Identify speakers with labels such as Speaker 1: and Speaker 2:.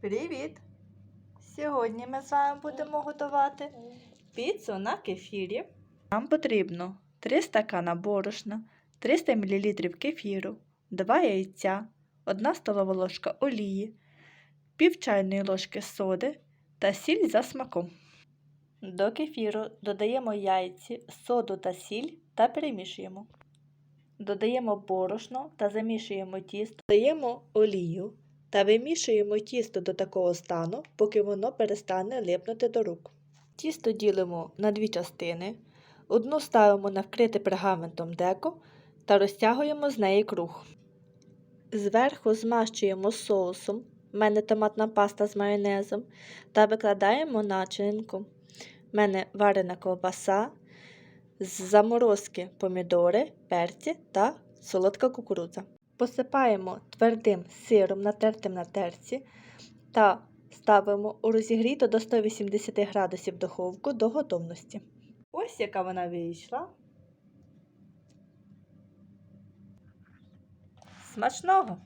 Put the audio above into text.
Speaker 1: Привіт! Сьогодні ми з вами будемо готувати піцу на кефірі. Нам потрібно 3 стакана борошна, 300 мл кефіру, 2 яйця, 1 столова ложка олії, пів чайної ложки соди та сіль за смаком. До кефіру додаємо яйці, соду та сіль та перемішуємо. Додаємо борошно та замішуємо тісто, додаємо олію та вимішуємо тісто до такого стану, поки воно перестане липнути до рук. Тісто ділимо на дві частини. Одну ставимо на вкрите пергаментом деко та розтягуємо з неї круг. Зверху змащуємо соусом, в мене томатна паста з майонезом, та викладаємо начинку. В мене варена ковбаса, заморозки помідори, перці та солодка кукурудза. Посипаємо твердим сиром, натертим на терці, та ставимо у розігріту до 180 градусів духовку до готовності. Ось яка вона вийшла. Смачного!